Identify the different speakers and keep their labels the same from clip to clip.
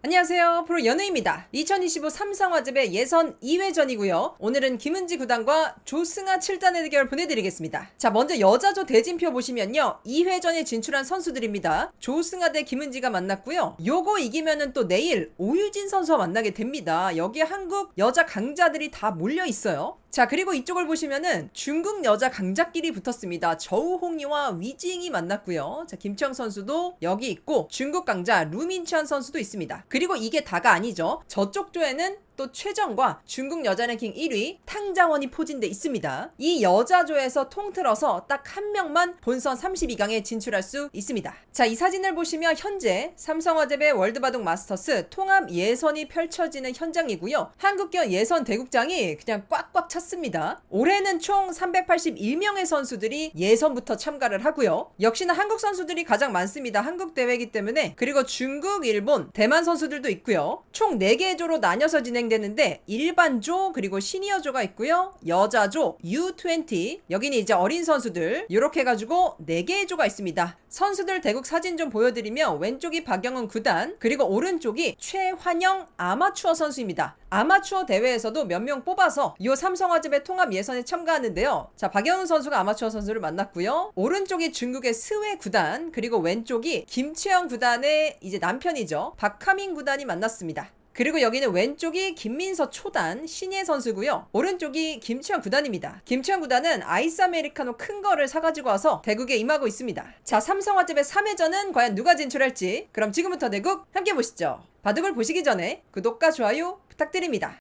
Speaker 1: 안녕하세요. 프로 연우입니다. 2025 삼성화재배 예선 2회전이고요. 오늘은 김은지 구단과 조승아 7단의 대결 보내드리겠습니다. 자, 먼저 여자조 대진표 보시면요. 2회전에 진출한 선수들입니다. 조승아 대 김은지가 만났고요. 요거 이기면은 또 내일 오유진 선수와 만나게 됩니다. 여기에 한국 여자 강자들이 다 몰려 있어요. 자, 그리고 이쪽을 보시면은 중국 여자 강자끼리 붙었습니다. 저우홍이와 위징이 만났고요. 자, 김청 선수도 여기 있고 중국 강자 루민치안 선수도 있습니다. 그리고 이게 다가 아니죠. 저쪽 조에는 또 최정과 중국 여자 랭킹 1위 탕자원이 포진돼 있습니다. 이 여자조에서 통틀어서 딱 한 명만 본선 32강에 진출할 수 있습니다. 자, 이 사진을 보시면 현재 삼성화재배 월드바둑 마스터스 통합 예선이 펼쳐지는 현장이고요. 한국견 예선 대국장이 그냥 꽉꽉 찼습니다. 올해는 총 381명의 선수들이 예선부터 참가를 하고요. 역시나 한국 선수들이 가장 많습니다. 한국 대회이기 때문에 그리고 중국, 일본, 대만 선수들도 있고요. 총 4개의 조로 나뉘어서 진행 되는데 일반조 그리고 시니어조가 있고요. 여자조, U20 여기는 이제 어린 선수들 이렇게 해가지고 4개의 조가 있습니다. 선수들 대국 사진 좀 보여드리면 왼쪽이 박영은 9단 그리고 오른쪽이 최환영 아마추어 선수입니다. 아마추어 대회에서도 몇 명 뽑아서 이 삼성화재배 통합 예선에 참가하는데요. 자 박영은 선수가 아마추어 선수를 만났고요. 오른쪽이 중국의 스웨 구단 그리고 왼쪽이 김채영 구단의 이제 남편이죠. 박하민 구단이 만났습니다. 그리고 여기는 왼쪽이 김민서 초단 신예 선수고요. 오른쪽이 김치현 구단입니다. 김치현 구단은 아이스 아메리카노 큰 거를 사가지고 와서 대국에 임하고 있습니다. 자, 삼성화재배 3회전은 과연 누가 진출할지 그럼 지금부터 대국 함께 보시죠. 바둑을 보시기 전에 구독과 좋아요 부탁드립니다.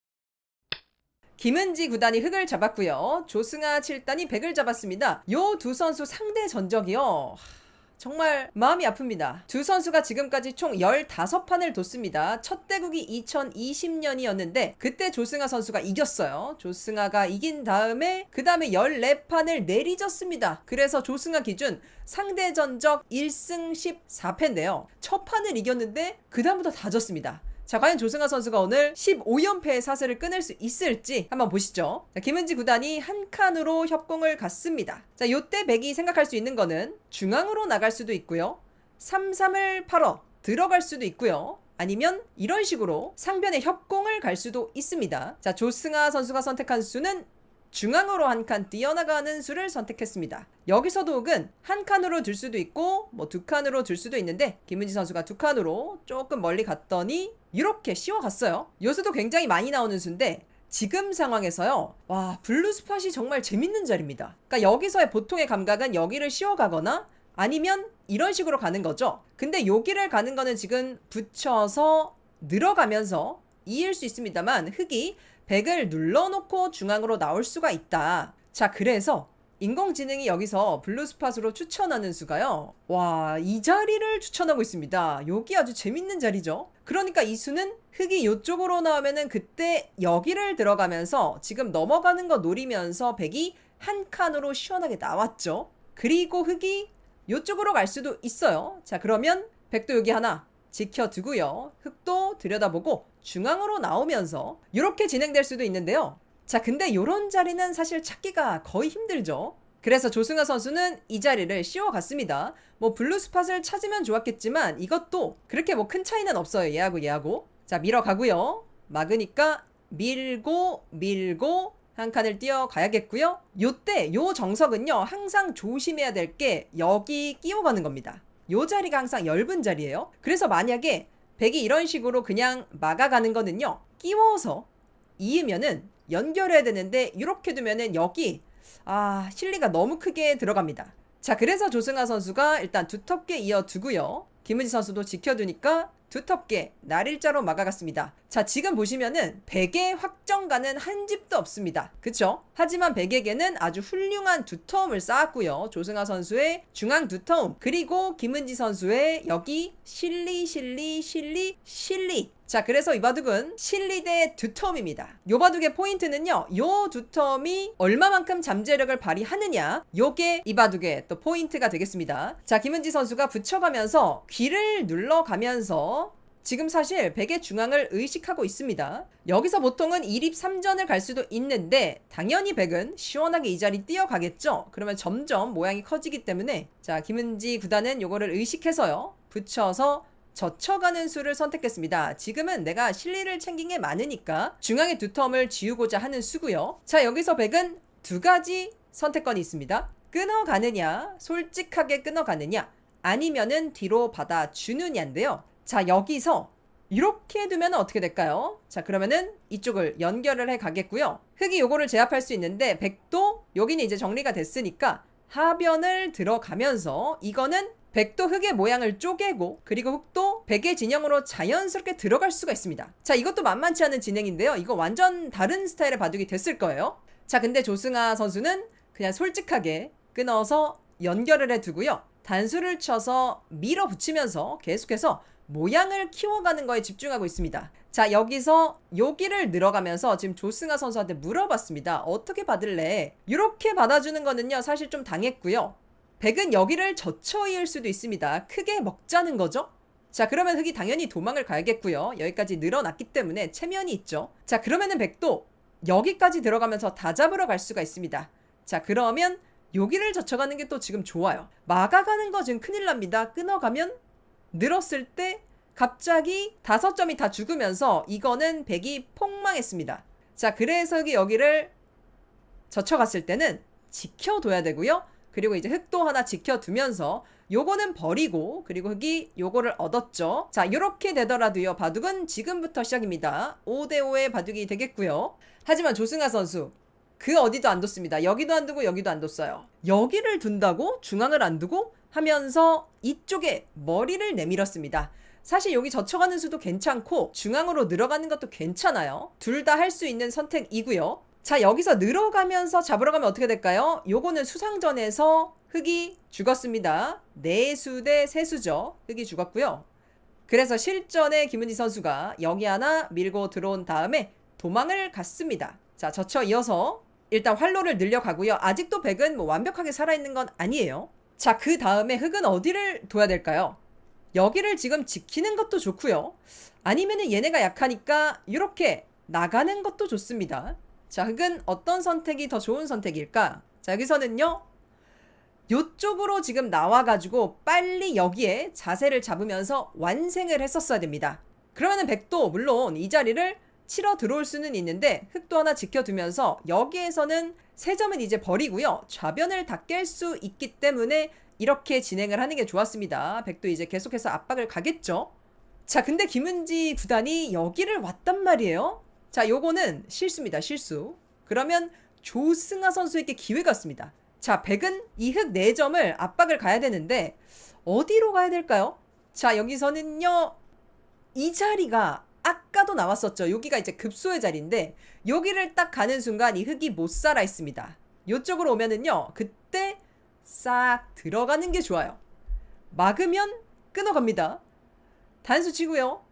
Speaker 1: 김은지 구단이 흑을 잡았고요. 조승아 7단이 백을 잡았습니다. 요 두 선수 상대 전적이요. 정말 마음이 아픕니다. 두 선수가 지금까지 총 15판을 뒀습니다. 첫 대국이 2020년이었는데 그때 조승아 선수가 이겼어요. 조승아가 이긴 다음에 그 다음에 14판을 내리졌습니다. 그래서 조승아 기준 상대 전적 1승 14패인데요. 첫 판을 이겼는데 그 다음부터 다 졌습니다. 자, 과연 조승아 선수가 오늘 15연패의 사슬을 끊을 수 있을지 한번 보시죠. 자, 김은지 구단이 한 칸으로 협공을 갔습니다. 자, 요때 백이 생각할 수 있는 거는 중앙으로 나갈 수도 있고요. 3-3을 팔어 들어갈 수도 있고요. 아니면 이런 식으로 상변의 협공을 갈 수도 있습니다. 자, 조승아 선수가 선택한 수는 중앙으로 한 칸 뛰어나가는 수를 선택했습니다. 여기서도 혹은 한 칸으로 들 수도 있고 뭐 두 칸으로 들 수도 있는데 김은지 선수가 두 칸으로 조금 멀리 갔더니 이렇게 씌워갔어요. 요수도 굉장히 많이 나오는 수인데 지금 상황에서요. 와 블루 스팟이 정말 재밌는 자리입니다. 그러니까 여기서의 보통의 감각은 여기를 씌워가거나 아니면 이런 식으로 가는 거죠. 근데 여기를 가는 거는 지금 붙여서 늘어가면서 이을 수 있습니다만 흙이 100을 눌러놓고 중앙으로 나올 수가 있다. 자, 그래서 인공지능이 여기서 블루스팟으로 추천하는 수가요. 와, 이 자리를 추천하고 있습니다. 여기 아주 재밌는 자리죠. 그러니까 이 수는 흙이 이쪽으로 나오면은 그때 여기를 들어가면서 지금 넘어가는 거 노리면서 백이 한 칸으로 시원하게 나왔죠. 그리고 흙이 이쪽으로 갈 수도 있어요. 자, 그러면 백도 여기 하나 지켜두고요. 흙도 들여다보고 중앙으로 나오면서 이렇게 진행될 수도 있는데요. 자, 근데 이런 자리는 사실 찾기가 거의 힘들죠. 그래서 조승아 선수는 이 자리를 씌워갔습니다. 뭐 블루 스팟을 찾으면 좋았겠지만 이것도 그렇게 뭐 큰 차이는 없어요. 얘하고 얘하고. 자, 밀어가고요. 막으니까 밀고 밀고 한 칸을 뛰어가야겠고요. 요때 요 정석은요. 항상 조심해야 될 게 여기 끼워가는 겁니다. 요 자리가 항상 엷은 자리예요. 그래서 만약에 백이 이런 식으로 그냥 막아가는 거는요. 끼워서 이으면은 연결해야 되는데 이렇게 두면은 여기 아 실리가 너무 크게 들어갑니다. 자 그래서 조승아 선수가 일단 두텁게 이어두고요. 김은지 선수도 지켜두니까 두텁게 날일자로 막아갔습니다. 자, 지금 보시면은 백의 확정가는 한 집도 없습니다. 그쵸? 하지만 백에게는 아주 훌륭한 두터움을 쌓았고요. 조승아 선수의 중앙 두터움, 그리고 김은지 선수의 여기 실리, 실리, 실리, 실리. 자, 그래서 이 바둑은 실리 대 두터움입니다. 요 바둑의 포인트는요, 요 두터움이 얼마만큼 잠재력을 발휘하느냐, 요게 이 바둑의 또 포인트가 되겠습니다. 자, 김은지 선수가 붙여가면서 귀를 눌러가면서 지금 사실 백의 중앙을 의식하고 있습니다. 여기서 보통은 1입 3전을 갈 수도 있는데 당연히 백은 시원하게 이 자리 뛰어가겠죠. 그러면 점점 모양이 커지기 때문에 자 김은지 구단은 요거를 의식해서요. 붙여서 젖혀가는 수를 선택했습니다. 지금은 내가 실리를 챙긴 게 많으니까 중앙의 두 텀을 지우고자 하는 수고요. 자, 여기서 백은 두 가지 선택권이 있습니다. 끊어가느냐, 솔직하게 끊어가느냐, 아니면은 뒤로 받아주느냐인데요. 자, 여기서 이렇게 두면 어떻게 될까요? 자, 그러면은 이쪽을 연결을 해 가겠고요. 흙이 요거를 제압할 수 있는데 백도 여기는 이제 정리가 됐으니까 하변을 들어가면서 이거는 백도 흙의 모양을 쪼개고 그리고 흙도 백의 진영으로 자연스럽게 들어갈 수가 있습니다. 자, 이것도 만만치 않은 진행인데요. 이거 완전 다른 스타일의 바둑이 됐을 거예요. 자, 근데 조승아 선수는 그냥 솔직하게 끊어서 연결을 해 두고요. 단수를 쳐서 밀어붙이면서 계속해서 모양을 키워가는 거에 집중하고 있습니다. 자, 여기서 여기를 늘어가면서 지금 조승아 선수한테 물어봤습니다. 어떻게 받을래? 이렇게 받아주는 거는요, 사실 좀 당했고요. 백은 여기를 젖혀이을 수도 있습니다. 크게 먹자는 거죠? 자, 그러면 흑이 당연히 도망을 가야겠고요. 여기까지 늘어났기 때문에 체면이 있죠. 자, 그러면은 백도 여기까지 들어가면서 다 잡으러 갈 수가 있습니다. 자, 그러면 여기를 젖혀가는 게 또 지금 좋아요. 막아가는 거 지금 큰일 납니다. 끊어가면 늘었을 때 갑자기 다섯 점이 다 죽으면서 이거는 백이 폭망했습니다. 자, 그래서 여기 여기를 젖혀갔을 때는 지켜둬야 되고요. 그리고 이제 흙도 하나 지켜두면서 요거는 버리고 그리고 흙이 요거를 얻었죠. 자, 요렇게 되더라도요. 바둑은 지금부터 시작입니다. 5대5의 바둑이 되겠고요. 하지만 조승아 선수 그 어디도 안 뒀습니다. 여기도 안 두고 여기도 안 뒀어요. 여기를 둔다고 중앙을 안 두고 하면서 이쪽에 머리를 내밀었습니다. 사실 여기 젖혀가는 수도 괜찮고 중앙으로 늘어가는 것도 괜찮아요. 둘 다 할 수 있는 선택이고요. 자 여기서 늘어가면서 잡으러 가면 어떻게 될까요? 요거는 수상전에서 흑이 죽었습니다. 내수 대 세수죠. 흑이 죽었고요. 그래서 실전에 김은지 선수가 여기 하나 밀고 들어온 다음에 도망을 갔습니다. 자 젖혀 이어서 일단 활로를 늘려가고요. 아직도 백은 뭐 완벽하게 살아있는 건 아니에요. 자 그 다음에 흑은 어디를 둬야 될까요? 여기를 지금 지키는 것도 좋고요. 아니면은 얘네가 약하니까 이렇게 나가는 것도 좋습니다. 자, 흑은 어떤 선택이 더 좋은 선택일까? 자, 여기서는요. 요쪽으로 지금 나와가지고 빨리 여기에 자세를 잡으면서 완생을 했었어야 됩니다. 그러면은 백도 물론 이 자리를 치러 들어올 수는 있는데 흑도 하나 지켜두면서 여기에서는 세 점은 이제 버리고요. 좌변을 다 깰 수 있기 때문에 이렇게 진행을 하는 게 좋았습니다. 백도 이제 계속해서 압박을 가겠죠. 자, 근데 김은지 구단이 여기를 왔단 말이에요. 자, 요거는 실수입니다. 실수. 그러면 조승아 선수에게 기회가 왔습니다. 자, 백은 이흑 4점을 압박을 가야 되는데 어디로 가야 될까요? 자, 여기서는요. 이 자리가 아까도 나왔었죠. 여기가 이제 급소의 자리인데 여기를 딱 가는 순간 이 흑이 못 살아 있습니다. 요쪽으로 오면은요. 그때 싹 들어가는 게 좋아요. 막으면 끊어갑니다. 단수 치고요.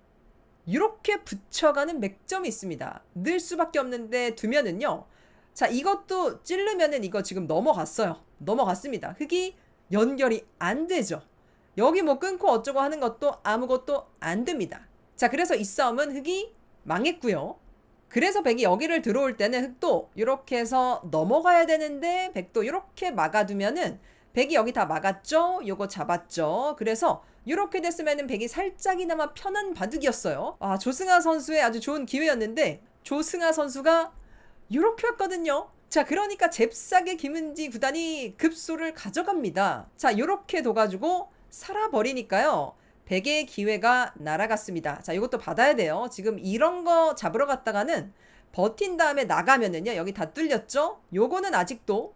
Speaker 1: 이렇게 붙여가는 맥점이 있습니다. 늘 수밖에 없는데 두면은요. 자, 이것도 찌르면은 이거 지금 넘어갔어요. 넘어갔습니다. 흙이 연결이 안 되죠. 여기 뭐 끊고 어쩌고 하는 것도 아무것도 안 됩니다. 자, 그래서 이 싸움은 흙이 망했고요. 그래서 백이 여기를 들어올 때는 흑도 이렇게 해서 넘어가야 되는데 백도 이렇게 막아두면은 백이 여기 다 막았죠? 요거 잡았죠? 그래서 이렇게 됐으면은 백이 살짝이나마 편한 바둑이었어요. 아, 조승아 선수의 아주 좋은 기회였는데 조승아 선수가 이렇게 왔거든요. 자, 그러니까 잽싸게 김은지 구단이 급소를 가져갑니다. 자, 이렇게 둬가지고 살아버리니까요. 백의 기회가 날아갔습니다. 자, 이것도 받아야 돼요. 지금 이런 거 잡으러 갔다가는 버틴 다음에 나가면은요. 여기 다 뚫렸죠? 요거는 아직도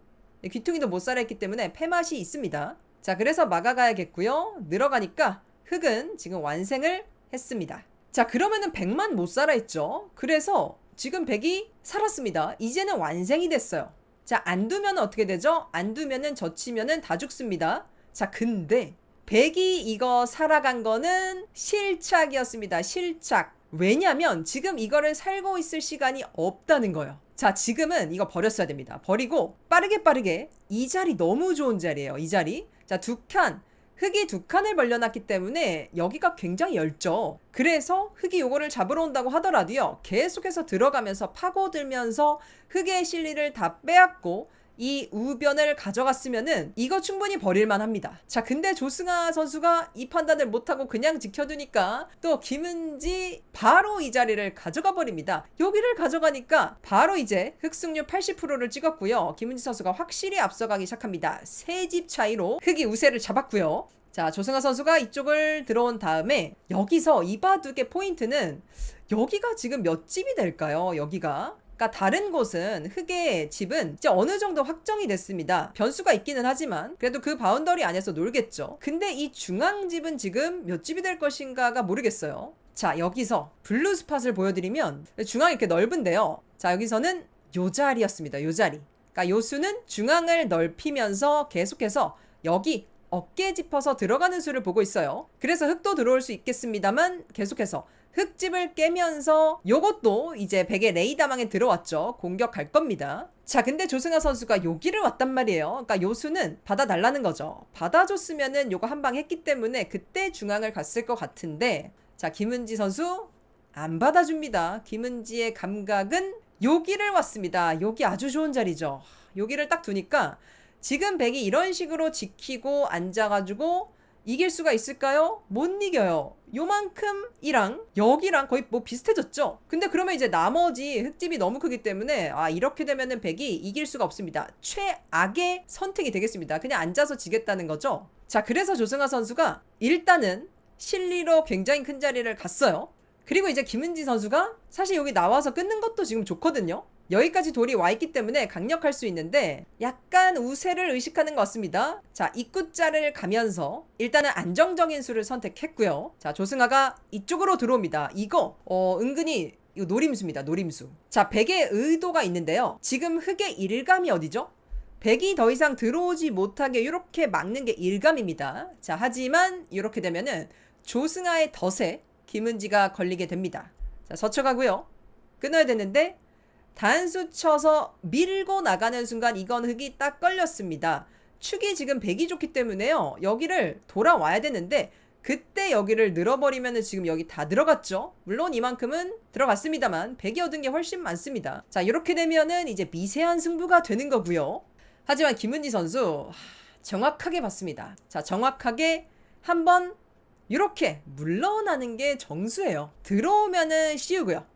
Speaker 1: 귀퉁이도 못 살아있기 때문에 패맛이 있습니다. 자, 그래서 막아가야겠고요. 늘어가니까 흑은 지금 완생을 했습니다. 자, 그러면은 백만 못 살아있죠? 그래서 지금 백이 살았습니다. 이제는 완생이 됐어요. 자, 안 두면 어떻게 되죠? 안 두면은 젖히면은 다 죽습니다. 자, 근데 백이 이거 살아간 거는 실착이었습니다. 실착. 왜냐면 지금 이거를 살고 있을 시간이 없다는 거예요. 자, 지금은 이거 버렸어야 됩니다. 버리고 빠르게 빠르게 이 자리 너무 좋은 자리예요. 이 자리. 자, 두 칸. 흙이 두 칸을 벌려놨기 때문에 여기가 굉장히 얇죠. 그래서 흙이 요거를 잡으러 온다고 하더라도요. 계속해서 들어가면서 파고들면서 흙의 실리를 다 빼앗고 이 우변을 가져갔으면은 이거 충분히 버릴만 합니다. 자, 근데 조승아 선수가 이 판단을 못하고 그냥 지켜두니까 또 김은지 바로 이 자리를 가져가 버립니다. 여기를 가져가니까 바로 이제 흑승률 80%를 찍었고요. 김은지 선수가 확실히 앞서가기 시작합니다. 세 집 차이로 흑이 우세를 잡았고요. 자, 조승아 선수가 이쪽을 들어온 다음에 여기서 이 바둑의 포인트는 여기가 지금 몇 집이 될까요? 여기가. 그러니까 다른 곳은 흑의 집은 이제 어느 정도 확정이 됐습니다. 변수가 있기는 하지만 그래도 그 바운더리 안에서 놀겠죠. 근데 이 중앙 집은 지금 몇 집이 될 것인가가 모르겠어요. 자, 여기서 블루 스팟을 보여드리면 중앙이 이렇게 넓은데요. 자, 여기서는 요 자리였습니다. 요 자리. 그러니까 요 수는 중앙을 넓히면서 계속해서 여기 어깨 짚어서 들어가는 수를 보고 있어요. 그래서 흑도 들어올 수 있겠습니다만 계속해서 흑집을 깨면서 요것도 이제 백의 레이다망에 들어왔죠. 공격할 겁니다. 자, 근데 조승아 선수가 여기를 왔단 말이에요. 그러니까 요수는 받아달라는 거죠. 받아줬으면은 요거 한 방 했기 때문에 그때 중앙을 갔을 것 같은데 자, 김은지 선수 안 받아줍니다. 김은지의 감각은 여기를 왔습니다. 여기 아주 좋은 자리죠. 여기를 딱 두니까 지금 백이 이런 식으로 지키고 앉아가지고 이길 수가 있을까요? 못 이겨요. 요만큼이랑 여기랑 거의 뭐 비슷해졌죠? 근데 그러면 이제 나머지 흙집이 너무 크기 때문에 아 이렇게 되면은 백이 이길 수가 없습니다. 최악의 선택이 되겠습니다. 그냥 앉아서 지겠다는 거죠. 자 그래서 조승아 선수가 일단은 실리로 굉장히 큰 자리를 갔어요. 그리고 이제 김은지 선수가 사실 여기 나와서 끊는 것도 지금 좋거든요. 여기까지 돌이 와 있기 때문에 강력할 수 있는데 약간 우세를 의식하는 것 같습니다. 자, 입구자를 가면서 일단은 안정적인 수를 선택했고요. 자, 조승아가 이쪽으로 들어옵니다. 이거 어 은근히 이거 노림수입니다. 노림수. 자, 백의 의도가 있는데요. 지금 흑의 일감이 어디죠? 백이 더 이상 들어오지 못하게 이렇게 막는 게 일감입니다. 자, 하지만 이렇게 되면은 조승아의 덫에 김은지가 걸리게 됩니다. 자, 서쳐가고요. 끊어야 되는데 단수 쳐서 밀고 나가는 순간 이건 흙이 딱 걸렸습니다. 축이 지금 백이 좋기 때문에요. 여기를 돌아와야 되는데 그때 여기를 늘어버리면 지금 여기 다 들어갔죠. 물론 이만큼은 들어갔습니다만 백이 얻은 게 훨씬 많습니다. 자 이렇게 되면은 이제 미세한 승부가 되는 거고요. 하지만 김은지 선수 정확하게 봤습니다. 자 정확하게 한번 이렇게 물러나는 게 정수예요. 들어오면은 씌우고요.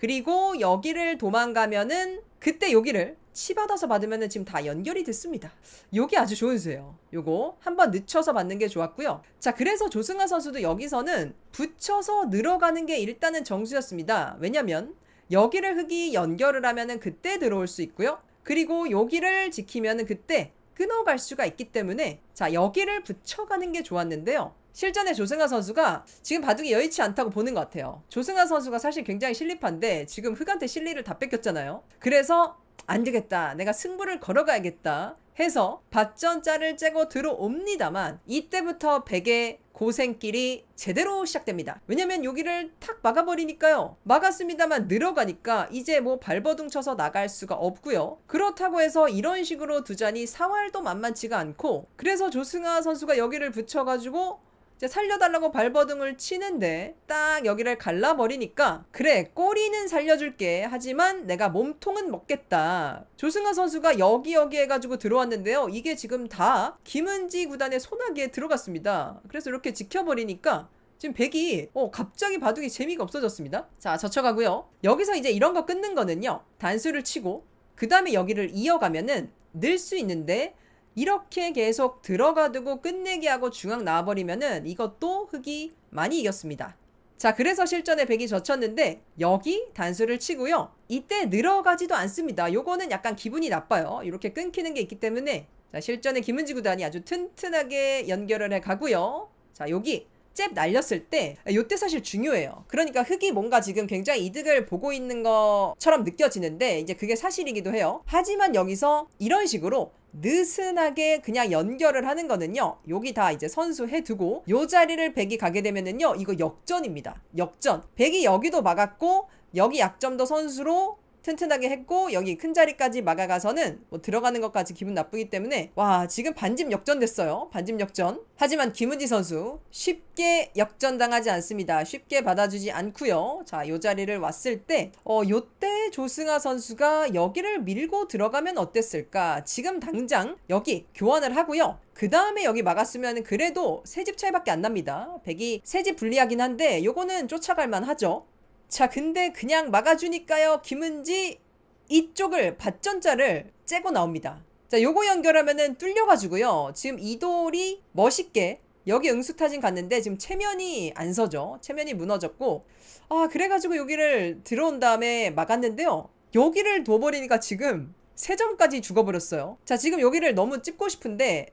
Speaker 1: 그리고 여기를 도망가면은 그때 여기를 치받아서 받으면은 지금 다 연결이 됐습니다. 요게 아주 좋은 수예요. 요거 한번 늦춰서 받는 게 좋았고요. 자, 그래서 조승아 선수도 여기서는 붙여서 늘어가는 게 일단은 정수였습니다. 왜냐면 여기를 흙이 연결을 하면은 그때 들어올 수 있고요. 그리고 여기를 지키면은 그때 끊어갈 수가 있기 때문에 자, 여기를 붙여가는 게 좋았는데요. 실전에 조승아 선수가 지금 바둑이 여의치 않다고 보는 것 같아요. 조승아 선수가 사실 굉장히 실리파인데 지금 흑한테 실리를 다 뺏겼잖아요. 그래서 안 되겠다. 내가 승부를 걸어가야겠다. 해서 밭전자를 째고 들어옵니다만 이때부터 백의 고생길이 제대로 시작됩니다. 왜냐면 여기를 탁 막아버리니까요. 막았습니다만 늘어가니까 이제 뭐 발버둥 쳐서 나갈 수가 없고요. 그렇다고 해서 이런 식으로 두자니 사활도 만만치가 않고 그래서 조승아 선수가 여기를 붙여가지고 이제 살려달라고 발버둥을 치는데 딱 여기를 갈라버리니까 그래 꼬리는 살려줄게. 하지만 내가 몸통은 먹겠다. 조승아 선수가 여기 여기 해가지고 들어왔는데요. 이게 지금 다 김은지 구단의 소나기에 들어갔습니다. 그래서 이렇게 지켜버리니까 지금 백이 어 갑자기 바둑이 재미가 없어졌습니다. 자 젖혀가고요. 여기서 이제 이런 거 끊는 거는요. 단수를 치고 그 다음에 여기를 이어가면은 늘 수 있는데 이렇게 계속 들어가두고 끝내기 하고 중앙 나와버리면은 이것도 흑이 많이 이겼습니다. 자, 그래서 실전에 백이 젖혔는데 여기 단수를 치고요. 이때 늘어가지도 않습니다. 요거는 약간 기분이 나빠요. 이렇게 끊기는 게 있기 때문에 자, 실전에 김은지 구단이 아주 튼튼하게 연결을 해 가고요. 자, 여기 잽 날렸을 때 요때 사실 중요해요. 그러니까 흑이 뭔가 지금 굉장히 이득을 보고 있는 것처럼 느껴지는데 이제 그게 사실이기도 해요. 하지만 여기서 이런 식으로 느슨하게 그냥 연결을 하는 거는요. 여기 다 이제 선수 해두고 요 자리를 백이 가게 되면은요. 이거 역전입니다. 역전. 백이 여기도 막았고 여기 약점도 선수로 튼튼하게 했고 여기 큰 자리까지 막아가서는 뭐 들어가는 것까지 기분 나쁘기 때문에 와 지금 반집 역전됐어요. 반집 역전. 하지만 김은지 선수 쉽게 역전당하지 않습니다. 쉽게 받아주지 않고요. 자요 자리를 왔을 때어 요때 조승아 선수가 여기를 밀고 들어가면 어땠을까? 지금 당장 여기 교환을 하고요. 그 다음에 여기 막았으면 그래도 세 집 차이밖에 안 납니다. 백이 세 집 불리하긴 한데 요거는 쫓아갈 만하죠. 자 근데 그냥 막아주니까요 김은지 이쪽을 받전자를 째고 나옵니다. 자 요거 연결하면은 뚫려가지고요. 지금 이돌이 멋있게 여기 응수타진 갔는데 지금 체면이 안 서죠. 체면이 무너졌고 아 그래가지고 여기를 들어온 다음에 막았는데요. 여기를 둬버리니까 지금 세 점까지 죽어버렸어요. 자 지금 여기를 너무 찝고 싶은데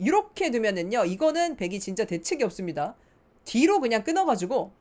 Speaker 1: 이렇게 두면은요 이거는 백이 진짜 대책이 없습니다 뒤로 그냥 끊어가지고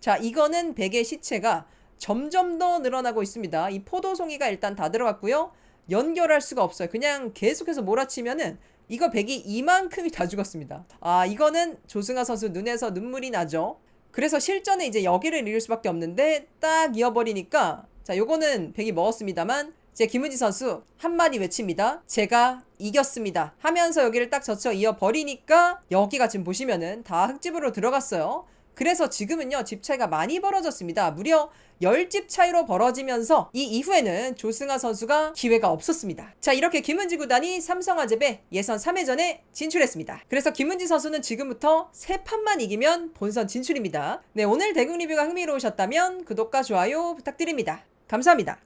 Speaker 1: 자 이거는 백의 시체가 점점 더 늘어나고 있습니다 이 포도송이가 일단 다 들어갔고요 연결할 수가 없어요 그냥 계속해서 몰아치면은 이거 백이 이만큼이 다 죽었습니다 아 이거는 조승아 선수 눈에서 눈물이 나죠 그래서 실전에 이제 여기를 잃을 수밖에 없는데 딱 이어버리니까 자 요거는 백이 먹었습니다만 제 김은지 선수 한마디 외칩니다. 제가 이겼습니다. 하면서 여기를 딱 젖혀 이어 버리니까 여기가 지금 보시면은 다 흙집으로 들어갔어요. 그래서 지금은요 집 차이가 많이 벌어졌습니다. 무려 10집 차이로 벌어지면서 이 이후에는 조승아 선수가 기회가 없었습니다. 자 이렇게 김은지 구단이 삼성화재배 예선 3회전에 진출했습니다. 그래서 김은지 선수는 지금부터 3판만 이기면 본선 진출입니다. 네 오늘 대국 리뷰가 흥미로우셨다면 구독과 좋아요 부탁드립니다. 감사합니다.